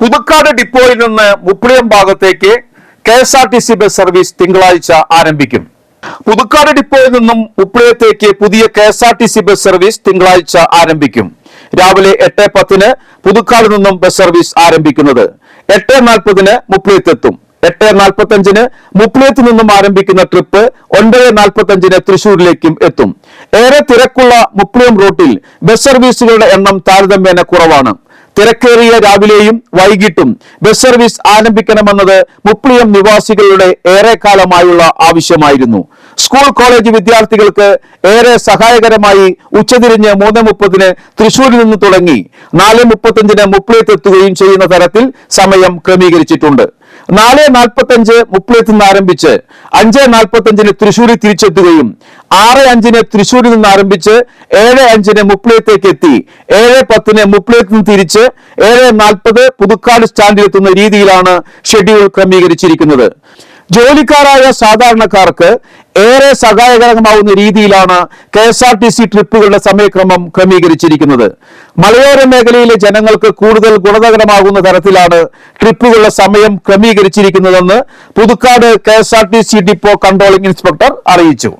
പുതുക്കാട് ഡിപ്പോയിൽ നിന്ന് മുപ്പിളിയം ഭാഗത്തേക്ക് K S R T C bus service തിങ്കളാഴ്ച ആരംഭിക്കും. പുതുക്കാട് ഡിപ്പോയിൽ നിന്നും മുപ്പിളിയത്തേക്ക് പുതിയ K S R T C bus service തിങ്കളാഴ്ച ആരംഭിക്കും. രാവിലെ എട്ട് പത്തിന് പുതുക്കാട് നിന്നും ബസ് സർവീസ് ആരംഭിക്കുന്നത്. എട്ട് നാൽപ്പതിന് മുപ്പിളിയത്തെത്തും. എട്ട് നാൽപ്പത്തി അഞ്ചിന് നിന്നും ആരംഭിക്കുന്ന ട്രിപ്പ് ഒൻപത് നാൽപ്പത്തി അഞ്ചിന് തൃശൂരിലേക്കും എത്തും. ഏറെ തിരക്കുള്ള മുപ്പിളിയം റൂട്ടിൽ ബസ് സർവീസുകളുടെ എണ്ണം താരതമ്യേന കുറവാണ്. തിരക്കേറിയ രാവിലെയും വൈകിട്ടും ബസ് സർവീസ് ആരംഭിക്കണമെന്നത് മുപ്ലിയം നിവാസികളുടെ ഏറെക്കാലമായുള്ള ആവശ്യമായിരുന്നു. സ്കൂൾ കോളേജ് വിദ്യാർത്ഥികൾക്ക് ഏറെ സഹായകരമായി ഉച്ചതിരിഞ്ഞ് മൂന്ന് മുപ്പതിന് തൃശൂരിൽ നിന്ന് തുടങ്ങി. നാല് മുപ്പത്തഞ്ചിന് മുപ്ലിയത്തെത്തുകയും ചെയ്യുന്ന തരത്തിൽ സമയം ക്രമീകരിച്ചിട്ടുണ്ട്. നാല് നാൽപ്പത്തഞ്ച് മുപ്ലിയത്ത് നിന്ന് ആരംഭിച്ച് അഞ്ച് നാൽപ്പത്തഞ്ചിന് തൃശൂരിൽ തിരിച്ചെത്തുകയും ആറ് അഞ്ചിന് തൃശൂരിൽ നിന്ന് ആരംഭിച്ച് ഏഴ് അഞ്ചിന് മുപ്ലിയത്തേക്ക് എത്തി. ഏഴ് പത്തിന് മുപ്ലിയത്ത് നിന്ന് തിരിച്ച് ഏഴ് നാൽപ്പത് പുതുക്കാട് സ്റ്റാൻഡിലെത്തുന്ന രീതിയിലാണ് ഷെഡ്യൂൾ ക്രമീകരിച്ചിരിക്കുന്നത്. ജോലിക്കാരായ സാധാരണക്കാർക്ക് ഏറെ സഹായകരമാവുന്ന രീതിയിലാണ് K S R T C ട്രിപ്പുകളുടെ സമയക്രമം ക്രമീകരിച്ചിരിക്കുന്നത്. മലയോര മേഖലയിലെ ജനങ്ങൾക്ക് കൂടുതൽ ഗുണകരമാകുന്ന തരത്തിലാണ് ട്രിപ്പുകളുടെ സമയം ക്രമീകരിച്ചിരിക്കുന്നതെന്ന് Puthukkad K depot controlling inspector അറിയിച്ചു.